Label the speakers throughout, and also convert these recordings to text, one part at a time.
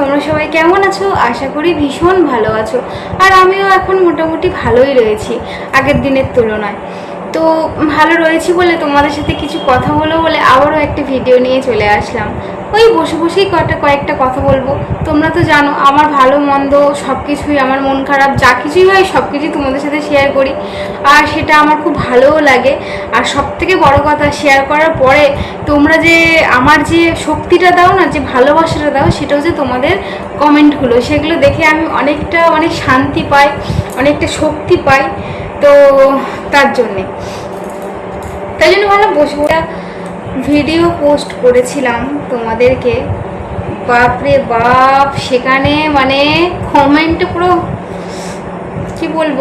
Speaker 1: তোমরা সবাই কেমন আছো? আশা করি ভীষণ ভালো আছো। আর আমিও এখন মোটামুটি ভালোই রয়েছি, আগের দিনের তুলনায়। তো ভালো রয়েছি বলে তোমাদের সাথে কিছু কথা বলব বলে আবারও একটা ভিডিও নিয়ে চলে আসলাম। ওই বসে বসেই কয়েকটা কয়েকটা কথা বলব। তোমরা তো জানো, আমার ভালো, মন্দ সব কিছুই আমার মন খারাপ, যা কিছুই হয় সব কিছুই তোমাদের সাথে শেয়ার করি। আর সেটা আমার খুব ভালোও লাগে। আর সব থেকে বড় কথা শেয়ার করার পরে তোমরা যে আমার যে শক্তিটা দাও না, যে ভালোবাসাটা দাও সেটাও যে তোমাদের কমেন্টগুলো সেগুলো দেখে আমি অনেকটা, অনেক শান্তি পাই, অনেকটা শক্তি পাই। তো তার জন্যে। তাই জন্য ভাবলাম বসে বসে ভিডিও পোস্ট করেছিলাম তোমাদেরকে। বাপরে বাপ, সেখানে মানে কমেন্ট পুরো কি বলব?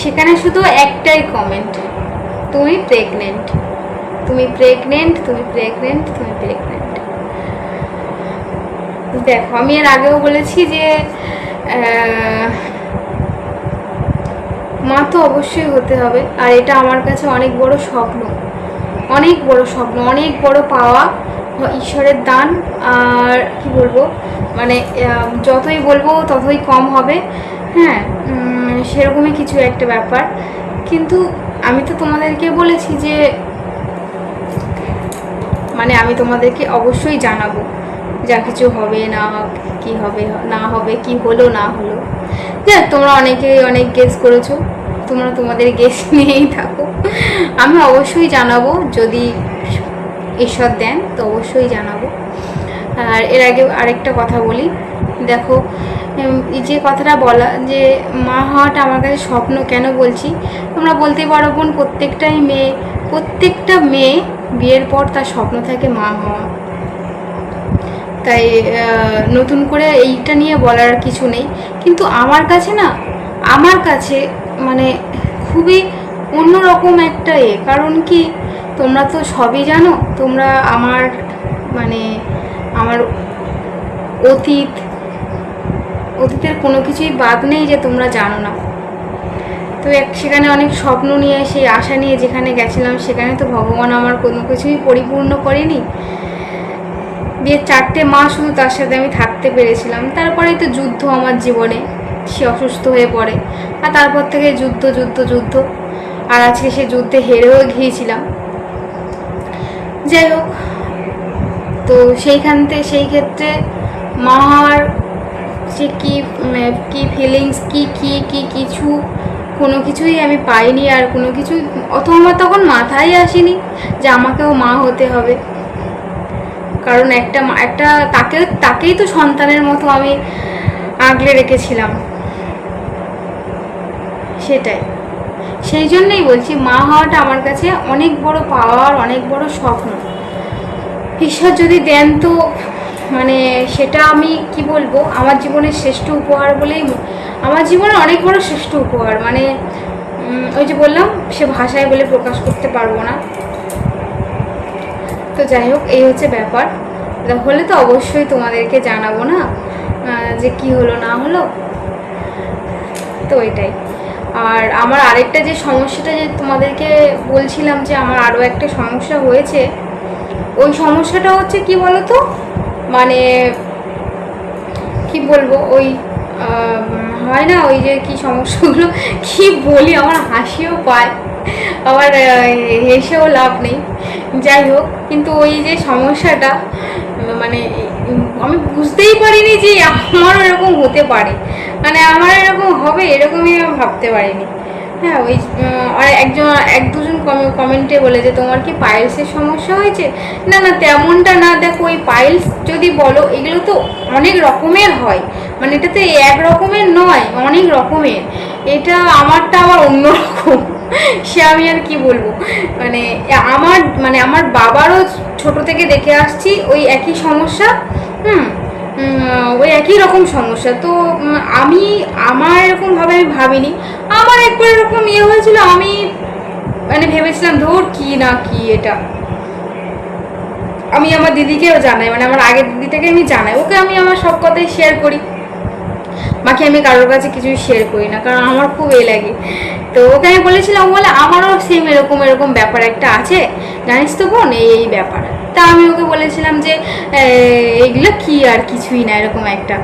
Speaker 1: সেখানে শুধু একটাই কমেন্ট তুমি প্রেগনেন্ট তুমি প্রেগনেন্ট তুমি প্রেগনেন্ট তুমি প্রেগনেন্ট দেখো, আমি এর আগেও বলেছি যে মা তো অবশ্যই হতে হবে। আর এটা আমার কাছে অনেক বড় স্বপ্ন। অনেক বড় স্বপ্ন, অনেক বড় পাওয়া ঈশ্বরের দান। আর কি বলব? মানে যতই বলব ততই কম হবে। হ্যাঁ সেরকমই কিছু একটা ব্যাপার। কিন্তু আমি তো তোমাদেরকে বলেছি যে মানে আমি তোমাদেরকে অবশ্যই জানাব যা কিছু হবে, না কি হবে, না হবে, কি হলো, না হলো। যাক, তোমরা অনেকেই অনেক গেস করেছ। তোমরা তোমাদের গেস নিয়েই থাকো। আমি অবশ্যই জানাব, যদি ঈশ্বর দেন, তো অবশ্যই জানাব। আর এর আগে আরেকটা কথা বলি। দেখো এই যে কথাটা বলা, যে মা হওয়াটা আমার কাছে স্বপ্ন কেন বলছি? তোমরা বলতে পারো বোন, প্রত্যেকটাই মেয়ে, প্রত্যেকটা মেয়ে বিয়ের পর তার স্বপ্ন থাকে মা হওয়া। তাই নতুন করে এইটা নিয়ে বলার কিছু নেই। কিন্তু আমার কাছে না, আমার কাছে মানে খুবই অন্যরকম একটা এ। কারণ কি, তোমরা তো সবই জানো, তোমরা আমার মানে আমার অতীত, অতীতের কোনো কিছুই বাদ নেই যে তোমরা জানো না। তো এক, সেখানে অনেক স্বপ্ন নিয়ে, সেই আশা নিয়ে যেখানে গেছিলাম, সেখানে তো ভগবান আমার কোনো কিছুই পরিপূর্ণ করেনি। বিয়ের চারটে মাস শুধু তার সাথে আমি থাকতে পেরেছিলাম। তারপরেই তো যুদ্ধ আমার জীবনে। সে অসুস্থ হয়ে পড়ে। আর তারপর থেকে যুদ্ধ যুদ্ধ যুদ্ধ। আর আজকে সে যুদ্ধে হেরেও গিয়েছিলাম। যাই হোক, তো সেইখান থেকে সেই ক্ষেত্রে মার সে কী কী ফিলিংস কী কী কী কিছু, কোনো কিছুই আমি পাইনি আর কোনো কিছু অত আমার তখন মাথায় আসেনি যে আমাকেও মা হতে হবে। কারণ একটা একটা তাকে তাকেই তো সন্তানের মতো আমি আগলে রেখেছিলাম। সেটাই। সেই জন্যই বলছি, মা হওয়াটা আমার কাছে অনেক বড় পাওয়ার, অনেক বড় স্বপ্ন। ঈশ্বর যদি দেন তো মানে সেটা আমি কি বলব, আমার জীবনের শ্রেষ্ঠ উপহার বলেই আমার জীবনে অনেক বড় শ্রেষ্ঠ উপহার। মানে ওই যে বললাম, সে ভাষায় বলে প্রকাশ করতে পারব না। তো যাই হোক, এই হচ্ছে ব্যাপার। হলে তো অবশ্যই তোমাদেরকে জানাব না? যে কি হলো, না হলো? তো এটাই। আর আমার আরেকটা যে সমস্যাটা যে তোমাদেরকে বলছিলাম যে আমার আরও একটা সমস্যা হয়েছে, ওই সমস্যাটা হচ্ছে কি বলো তো মানে কি বলব? ওই হয় না ওই যে কি সমস্যাগুলো? কি বলি? আমার হাসিও পায়। আবার হেসেও লাভ নেই। যাই হোক, কিন্তু ওই যে সমস্যাটা মানে আমি বুঝতেই পারিনি যে আমারও এরকম হতে পারে। মানে আমার এরকম হবে এরকমই আমি ভাবতে পারিনি। হ্যাঁ ওই আর একজন, এক দুজন কমেন্টে বলে যে, তোমার কি পাইলসের সমস্যা হয়েছে? না না, তেমনটা না। দেখো, ওই পাইলস যদি বলো, এগুলো তো অনেক রকমের হয়। মানে এটা তো এক রকমের নয়, অনেক রকমের। এটা আমারটা আবার অন্যরকম সে আমি আর কি বলব? মানে আমার মানে আমার বাবারও ছোট থেকে দেখে আসছি ওই একই সমস্যা, হুম ওই একই রকম সমস্যা। তো আমি, আমার এরকমভাবে আমি ভাবিনি। আমার একবার এরকম ইয়ে হয়েছিল, আমি মানে ভেবেছিলাম, ধর, কি না কি এটা। আমি আমার দিদিকেও জানাই মানে আমার আগের দিদিটাকে আমি জানাই। ওকে আমি আমার সব কথাই শেয়ার করি। বাকি আমি কারোর কাছে কিছুই শেয়ার করি না, কারণ আমার খুব এ লাগে। তো ওকে আমি বলেছিলাম বলে, আমারও সেম এরকম এরকম ব্যাপার একটা আছে। জানিস তো বোন, এই এই ব্যাপার। তা আমি ওকে বলেছিলাম যে এইগুলো কি আর কিছুই না, এরকম একটা।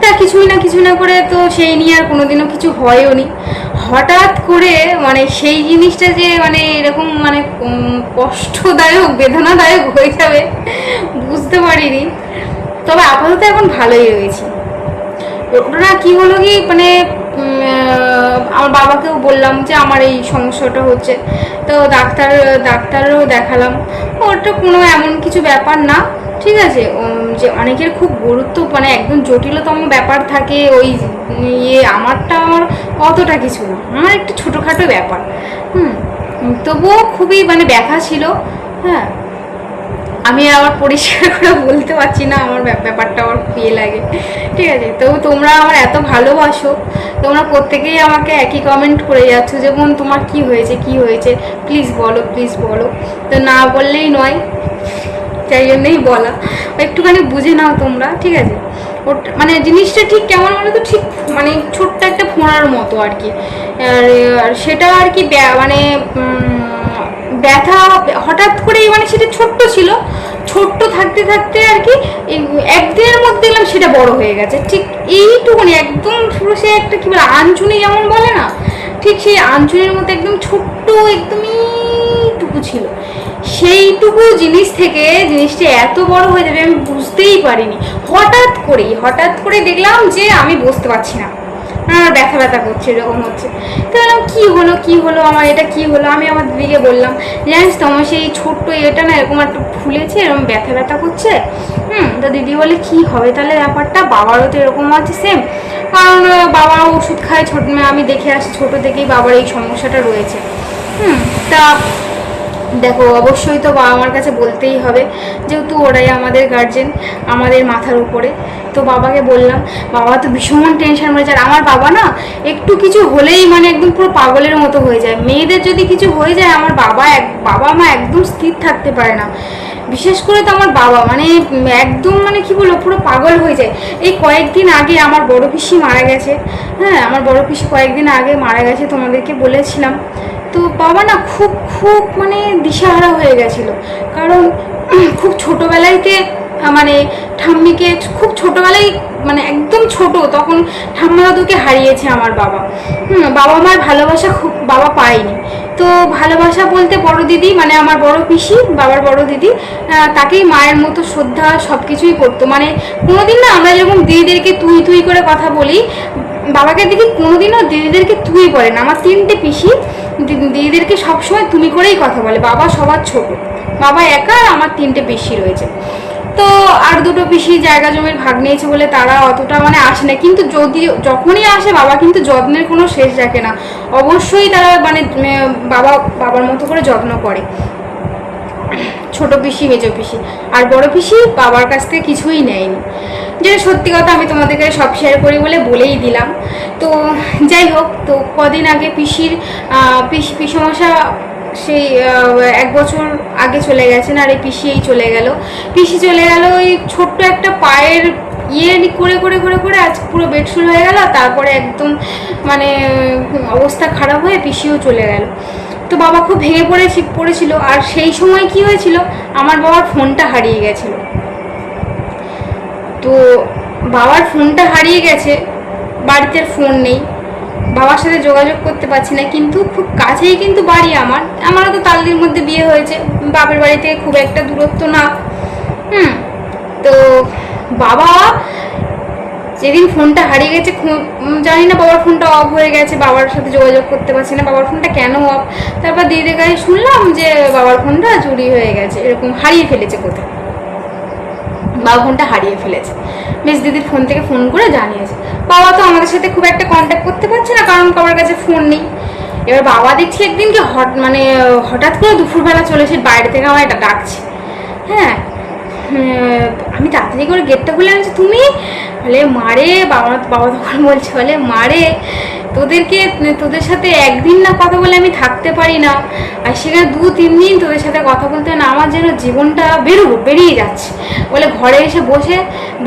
Speaker 1: তা কিছুই না কিছু না করে তো সেই নিয়ে আর কোনোদিনও কিছু হয়ও নি। হঠাৎ করে মানে সেই জিনিসটা যে মানে এরকম মানে কষ্টদায়ক, বেদনাদায়ক হয়ে যাবে, বুঝতে পারিনি। তবে আপাতত এখন ভালোই রয়েছি। ওটা কি হলো কি? মানে আমার বাবাকেও বললাম যে আমার এই সমস্যাটা হচ্ছে। তো ডাক্তার, ডাক্তারও দেখালাম। ওটা কোনো এমন কিছু ব্যাপার না, ঠিক আছে? যে অনেকের খুব গুরুত্ব মানে একদম জটিলতম ব্যাপার থাকে ওই ইয়ে আমারটা আমার অতটা কিছু না। আমার একটু ছোটোখাটো ব্যাপার। হুম, তবুও খুবই মানে ব্যথা ছিল হ্যাঁ। আমি আবার পরিষ্কার করে বলতে পারছি না আমার ব্যাপ- ব্যাপারটা আমার ইয়ে লাগে। ঠিক আছে? তবু তোমরা আমার এত ভালোবাসো, তোমরা প্রত্যেকেই আমাকে একই কমেন্ট করে যাচ্ছ যে, বোন, তোমার কি হয়েছে? কি হয়েছে? প্লিজ বলো প্লিজ বলো। তো না বললেই নয় তাই জন্যই বলা। একটুখানি বুঝে নাও তোমরা, ঠিক আছে? ওটা মানে জিনিসটা ঠিক কেমন বলো তো, ঠিক মানে ছোট্ট একটা ফোঁড়ার মতো আর কি। আর সেটা আর কি মানে ব্যথা হঠাৎ করেই মানে সেটা ছোট্ট ছিল। ছোট্ট থাকতে থাকতে আর কি একদিনের মধ্যে দেখলাম সেটা বড় হয়ে গেছে। ঠিক এইটুকুনি, একদম পুরো সে একটা কি বলে, আঞ্চুনি যেমন বলে না, ঠিক সেই আঞ্চুনির মধ্যে একদম ছোট্ট একদমই টুকু ছিল। সেইটুকু জিনিস থেকে জিনিসটা এত বড় হয়ে যাবে আমি বুঝতেই পারিনি। হঠাৎ করেই, হঠাৎ করে দেখলাম যে আমি বসতে পারছি না। ব্যথা ব্যথা করছে, এরকম হচ্ছে। তো বললাম, কী হলো কী হলো? আমার এটা কী হলো? আমি আমার দিদিকে বললাম, জানিস তো, আমার সেই ছোট্ট এটা না, এরকম একটা ফুলেছে, এরকম ব্যথা ব্যথা করছে। হুম, তো দিদি বলে, কি হবে? তাহলে ব্যাপারটা? বাবারও তো এরকম আছে সেম কারণ বাবা ওষুধ খায়, ছোট আমি দেখে আসি, ছোটো থেকেই বাবার এই সমস্যাটা রয়েছে। হুম, তা দেখো, অবশ্যই তো বাবা মার কাছে বলতেই হবে, যেহেতু ওরাই আমাদের গার্জেন আমাদের মাথার উপরে। তো বাবাকে বললাম, বাবা তো ভীষণ টেনশন যায় আর আমার বাবা না একটু কিছু হলেই মানে একদম পুরো পাগলের মতো হয়ে যায়। মেয়েদের যদি কিছু হয়ে যায়, আমার বাবা এক, বাবা মা একদম স্থির থাকতে পারে না। বিশেষ করে তো আমার বাবা মানে একদম মানে কি বলব, পুরো পাগল হয়ে যায়। এই কয়েকদিন আগে আমার বড় পিসি মারা গেছে। হ্যাঁ আমার বড় পিসি কয়েকদিন আগে মারা গেছে তোমাদেরকে বলেছিলাম। তো বাবা না খুব খুব মানে দিশাহারা হয়ে গেছিল। কারণ খুব ছোটোবেলাইতে মানে ঠাম্মিকে খুব ছোটোবেলায় মানে একদম ছোট, তখন ঠাম্মা দাদুকে হারিয়েছে আমার বাবা। হুম, বাবা মার ভালোবাসা খুব, বাবা পায়নি। তো ভালোবাসা বলতে বড় দিদি মানে আমার বড় পিসি, বাবার বড় দিদি তাকেই মায়ের মতো শ্রদ্ধা সব কিছুই করতো। মানে কোনোদিন না আমরা যেরকম দিদিদেরকে তুই তুই করে কথা বলি, বাবাকে দেখি কোনোদিনও দিদিদেরকে তুই বলে না। আমার তিনটে পিসি দিদিদেরকে সবসময় তুমি করেই কথা বলে। বাবা সবার ছোট। বাবা একা আর আমার তিনটে পিসি রয়েছে। তো আর দুটো পিসি জায়গা জমির ভাগ নিয়েছে বলে তারা অতটা মানে আসে না। কিন্তু যদি যখনই আসে, বাবা কিন্তু যত্নের কোনো শেষ রাখে না। অবশ্যই তারা মানে বাবা, বাবার মতো করে যত্ন করে। ছোট পিসি, মেজো পিসি। আর বড় পিসি বাবার কাছ থেকে কিছুই নেয়নি। যেটা সত্যি কথা আমি তোমাদেরকে সব শেয়ার করি বলে বলেই দিলাম। তো যাই হোক, তো কদিন আগে পিসির পিসি, পিসমশা সেই এক বছর আগে চলে গেছেন আর এই পিসি এই চলে গেল। পিসি চলে গেল ওই ছোট্ট একটা পায়ের ইয়ে করে করে করে করে আজ পুরো বেডশুল হয়ে গেল, তারপরে একদম মানে অবস্থা খারাপ হয়ে পিসিও চলে গেল। তো বাবা খুব ভেঙে পড়ে পড়েছিল, আর সেই সময় কি হয়েছিল, আমার বাবার ফোনটা হারিয়ে গেছিল। তো বাবার ফোনটা হারিয়ে গেছে, বাড়িতে ফোন নেই। বাবার সাথে যোগাযোগ করতে পারছি না, কিন্তু খুব কাছেই কিন্তু বাড়ি আমার। আমারও তো তালদির মধ্যে বিয়ে হয়েছে, বাপের বাড়ি থেকে খুব একটা দূরত্ব না। হুম, তো বাবা যেদিন ফোনটা হারিয়ে গেছে জানি না বাবার ফোনটা অফ হয়ে গেছে, বাবার সাথে যোগাযোগ করতে পারছি না, বাবার ফোনটা কেন অফ? তারপর দিদির কাছে শুনলাম যে বাবার ফোনটা চুরি হয়ে গেছে, এরকম হারিয়ে ফেলেছে কোথায় বাবা ফোনটা হারিয়ে ফেলেছে। বেশ দিদির ফোন থেকে ফোন করে জানিয়েছে। বাবা তো আমাদের সাথে খুব একটা কন্ট্যাক্ট করতে পারছে না, কারণ বাবার কাছে ফোন নেই। এবার বাবা দেখছি একদিনকে হট মানে হঠাৎ করে দুপুরবেলা চলে এসে বাইরে থেকে আমার এটা ডাকছে। হ্যাঁ আমি তাড়াতাড়ি করে গেটটা খুলে আনছি। তুমি? বলে মারে, বাবা বাবা তখন বলছে বলে মারে। তোদেরকে, তোদের সাথে একদিন না কথা বলে আমি থাকতে পারি না। আর সেখানে দু, তিন দিন তোদের সাথে কথা বলতে না, আমার যেন জীবনটা বেরোবো, বেরিয়ে যাচ্ছে। বলে ঘরে এসে বসে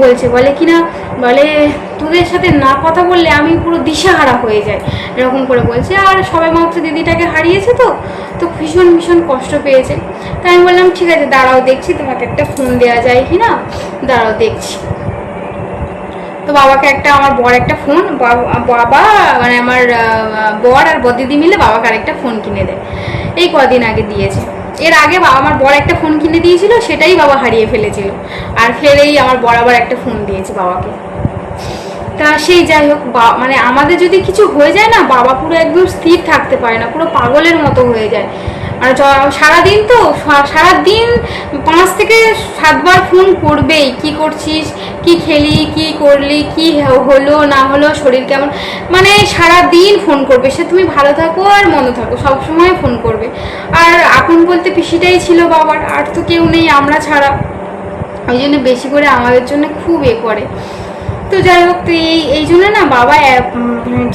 Speaker 1: বলছে, বলে কি না, বলে তোদের সাথে না কথা বললে আমি পুরো দিশাহারা হয়ে যাই। এরকম করে বলছে। আর সবাই মাত্র দিদিটাকে হারিয়েছে তো তো ভীষণ ভীষণ কষ্ট পেয়েছে। তাই আমি বললাম, ঠিক আছে, দাঁড়াও, দেখছি তোমাকে একটা ফোন দেওয়া যায় কি না দাঁড়াও, দেখছি। তো বাবাকে একটা, আমার বর একটা ফোন, বাবা মানে আমার বর আর বদিদি মিলে বাবাকে আরেকটা ফোন কিনে দেয়। এই কদিন আগে দিয়েছে। এর আগে বাবা আমার বর একটা ফোন কিনে দিয়েছিল, সেটাই বাবা হারিয়ে ফেলেছিল। আর ফেরেই আমার বর আবার একটা ফোন দিয়েছে বাবাকে। তা সেই যাই হোক মানে আমাদের যদি কিছু হয়ে যায় না, বাবা পুরো একদম স্থির থাকতে পারে না, পুরো পাগলের মতো হয়ে যায়। আর সারাদিন তো সারাদিন পাঁচ থেকে সাতবার ফোন করবেই, কি করছিস, কি খেলি, কি করলি, কি হলো, না হলো, শরীর কেমন। মানে সারা দিন ফোন করবে, সে তুমি ভালো থাকো আর মন্দ থাকো, সব সময় ফোন করবে। আর আপন বলতে পিসিটাই ছিল বাবার, আর তো কেউ নেই, আমরা ছাড়া। ওই জন্য বেশি করে আমাদের জন্য খুব এ করে। তো যাই হোক, তো এই এই জন্য না বাবা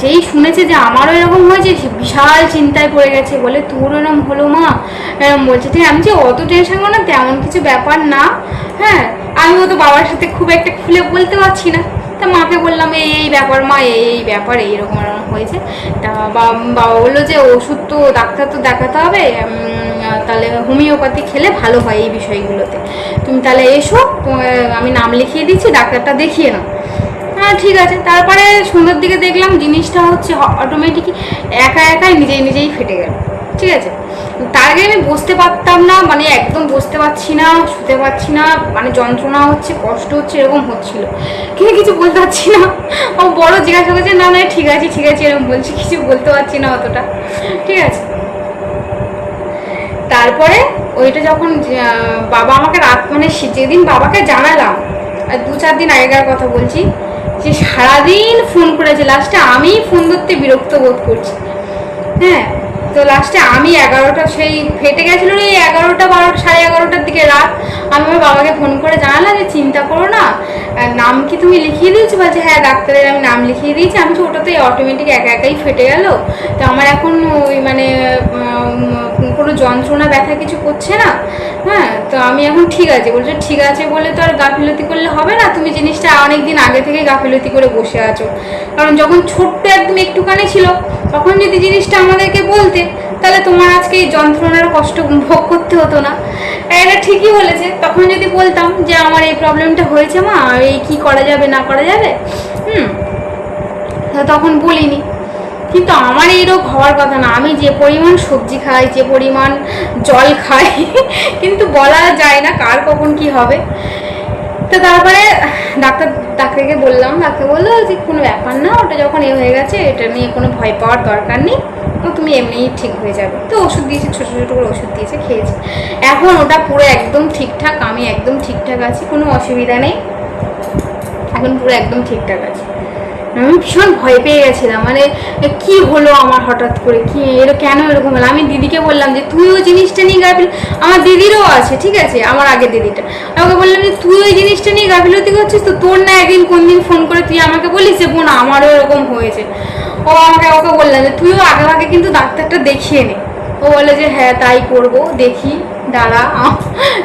Speaker 1: যেই শুনেছে যে আমারও এরকম হয়েছে বিশাল চিন্তায় পড়ে গেছে, বলে তোর এরকম হলো মা। এরকম বলছে ঠিক আমি যে অত টেনশন করো না তেমন কিছু ব্যাপার না। হ্যাঁ আমিও তো বাবার সাথে খুব একটা খুলে বলতে পারছি না। তা মাকে বললাম এই এই ব্যাপার মা এই এই ব্যাপার এইরকম এরকম হয়েছে। তা বাবা বলল যে ওষুধ তো ডাক্তার তো দেখাতে হবে তাহলে হোমিওপ্যাথি খেলে ভালো হয় এই বিষয়গুলোতে। তুমি তাহলে এসো আমি নাম লিখিয়ে দিচ্ছি, ডাক্তারটা দেখিয়ে নাও। হ্যাঁ ঠিক আছে। তারপরে সন্ধ্যের দিকে দেখলাম জিনিসটা হচ্ছে অটোমেটিক একা একাই নিজেই নিজেই ফেটে গেল। ঠিক আছে? তার আগে আমি বসতে পারতাম না মানে একদম বসতে পারছি না, শুতে পারছি না মানে যন্ত্রণা হচ্ছে, কষ্ট হচ্ছে, এরকম হচ্ছিল। কিন্তু কিছু বলতে পারছি না। ও বড় জিজ্ঞাসা করছে, না না, ঠিক আছে ঠিক আছে, এরকম বলছি, কিছু বলতে পারছি না অতটা। ঠিক আছে? তারপরে ওইটা যখন বাবা আমাকে রাত মানে যেদিন বাবাকে জানালাম দু চার দিন আগেকার কথা বলছি যে সারাদিন ফোন করেছে লাস্টে আমিই ফোন ধরতে বিরক্ত বোধ করছি। হ্যাঁ তো লাস্টে আমি এগারোটা, সেই ফেটে গেছিল এই এগারোটা, বারোটা, সাড়ে এগারোটার দিকে রাত। আমি আমার বাবাকে ফোন করে জানালাম যে, চিন্তা করো না নাম কি তুমি লিখিয়ে দিয়েছ? বলছে হ্যাঁ ডাক্তারের আমি নাম লিখিয়ে দিয়েছি। আমি তো অটোমেটিক একা একাই ফেটে গেল। তো আমার এখন ওই মানে কোনো যন্ত্রণা, ব্যথা কিছু করছে না? হ্যাঁ তো আমি এখন ঠিক আছে। বলছো, ঠিক আছে বলে তো আর গাফিলতি করলে হবে না। তুমি জিনিসটা অনেক দিন আগে থেকে গাফিলতি করে বসে আছো। কারণ যখন ছোট্ট একদম একটুখানি ছিল, তখন যদি জিনিসটা আমাদেরকে বলতে, তাহলে তোমার আজকে এই যন্ত্রণার কষ্ট ভোগ করতে হতো না। এটা ঠিকই বলেছে। তখন যদি বলতাম যে, আমার এই প্রবলেমটা হয়েছে মা, এই কি করা যাবে, না করা যাবে? হুম তখন বলিনি। কিন্তু আমার এই রোগ হওয়ার কথা না। আমি যে পরিমাণ সবজি খাই, যে পরিমাণ জল খাই, কিন্তু বলা যায় না কার কখন কি হবে। তো তারপরে ডাক্তার, ডাক্তারকে বললাম, ডাক্তার বলল যে কোনো ব্যাপার না, ওটা যখন এ হয়ে গেছে, এটা নিয়ে কোনো ভয় পাওয়ার দরকার নেই, তো তুমি এমনিই ঠিক হয়ে যাবে। তো ওষুধ দিয়েছে, ছোটো ছোটো করে ওষুধ দিয়েছে, খেয়েছি। এখন ওটা পুরো একদম ঠিকঠাক, আমি একদম ঠিকঠাক আছি, কোনো অসুবিধা নেই। এখন পুরো একদম ঠিকঠাক আছে। আমি ভীষণ ভয় পেয়ে গেছিলাম মানে কি হলো আমার হঠাৎ করে? কি এরকম কেন এরকম হলো? আমি দিদিকে বললাম যে তুই ওই জিনিসটা নিয়ে গাফিল আমার দিদিরও আছে, ঠিক আছে? আমার আগে দিদিটা। আমি ওকে বললাম যে, তুই ওই জিনিসটা নিয়ে গাফিলতি করছিস তো? তোর না একদিন কোন দিন ফোন করে তুই আমাকে বলিস যে, বোন, আমারও এরকম হয়েছে। ও আমাকে, ওকে বললাম যে, তুইও আগে আগে কিন্তু ডাক্তারটা দেখিয়ে নে। ও বলে যে হ্যাঁ তাই করব, দেখি, দাঁড়া।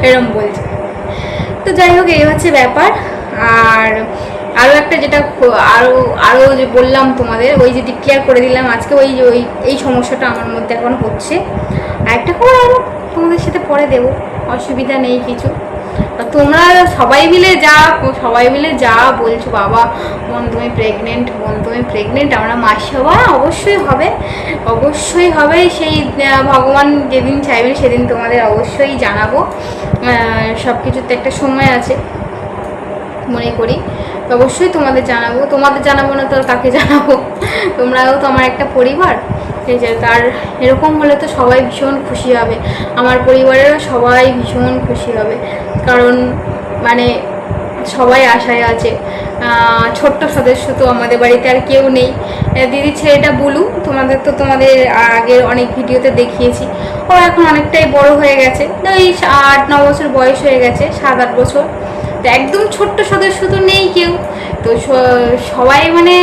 Speaker 1: এরম বলছে। তো যাই হোক, এই হচ্ছে ব্যাপার। আর আরও একটা যেটা আরও আরও যে বললাম তোমাদের ওই যে ডিক্লেয়ার করে দিলাম আজকে ওই যে ওই এই সমস্যাটা আমার মধ্যে এখন হচ্ছে। আর একটা খবর আরও তোমাদের সাথে পরে দেবো অসুবিধা নেই কিছু। তোমরা সবাই মিলে যা সবাই মিলে যা বলছো বাবা বোন তুমি প্রেগনেন্ট বোন তুমি প্রেগনেন্ট আমরা মাসি হব। হ্যাঁ, অবশ্যই হবে অবশ্যই হবে সেই ভগবান যেদিন চাইবেন সেদিন তোমাদের অবশ্যই জানাব। সব কিছুতে একটা সময় আছে মনে করি। অবশ্যই তোমাদের জানাব। তোমাদের জানাব না তো কাকে জানাব? তোমরাও তো আমার একটা পরিবার। ঠিক আছে তার এরকম হলে তো সবাই ভীষণ খুশি হবে। আমার পরিবারেরও সবাই ভীষণ খুশি হবে। কারণ মানে সবাই আশায় আছে। ছোট্ট সদস্য তো আমাদের বাড়িতে আর কেউ নেই। দিদি ছেলেটা বলু, তোমাদের তো তোমাদের আগের অনেক ভিডিওতে দেখিয়েছি। ও এখন অনেকটাই বড় হয়ে গেছে। এই আট, ন বছর বয়স হয়ে গেছে, সাত, আট বছর। একদম ছোট্ট সদস্য তো নেই কেউ। তো সবাই মানে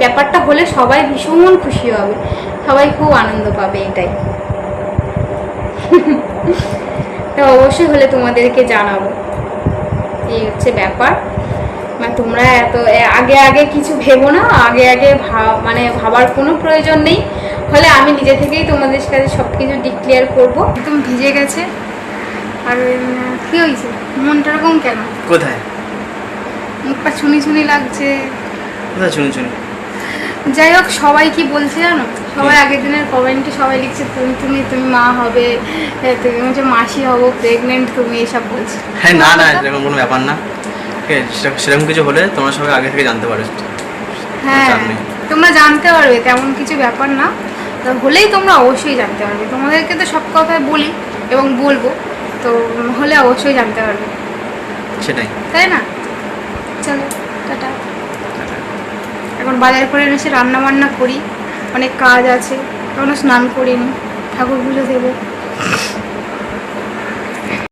Speaker 1: ব্যাপারটা হলে সবাই ভীষণ খুশি হবে। সবাই খুব আনন্দ পাবে এটাই। তো অবশ্যই হলে তোমাদেরকে জানাব। এই হচ্ছে ব্যাপার। মানে তোমরা এত আগে আগে কিছু ভেবো না। আগে আগে মানে ভাবার কোনো প্রয়োজন নেই। হলে আমি নিজে থেকেই তোমাদের কাছে সব কিছু ডিক্লেয়ার করব। একদম ভিজে গেছে। আর কি হয়েছে? মনটা এরকম কেন?
Speaker 2: কোথায়?
Speaker 1: মুখটা ছুনি ছুনি লাগছে।
Speaker 2: কোথায় শুনি শুনি
Speaker 1: যাই হোক সবাই কি বলছে জানো? সবাই আগের দিনের কমেন্টে সবাই লিখছে তুমি তুমি তুমি মা হবে তুমি হচ্ছে মাসি হব প্রেগনেন্ট তুমি এসব বলছে।
Speaker 2: হ্যাঁ না না এরকম কোনো ব্যাপার না। সেরকম কিছু হলে তোমরা সবাই আগে থেকে জানতে পারো।
Speaker 1: হ্যাঁ তোমরা জানতে পারবে তেমন কিছু ব্যাপার না। হলেই তোমরা অবশ্যই জানতে পারবে। তোমাদেরকে তো সব কথাই বলি এবং বলব। তো হলে অবশ্যই জানতে পারবে।
Speaker 2: সেটাই।
Speaker 1: তাই না? চলো টাটা। এখন বাজার করে এসে রান্না বান্না করি। অনেক কাজ আছে। এখনও স্নান করিনি। ঠাকুর পুজো দেবো।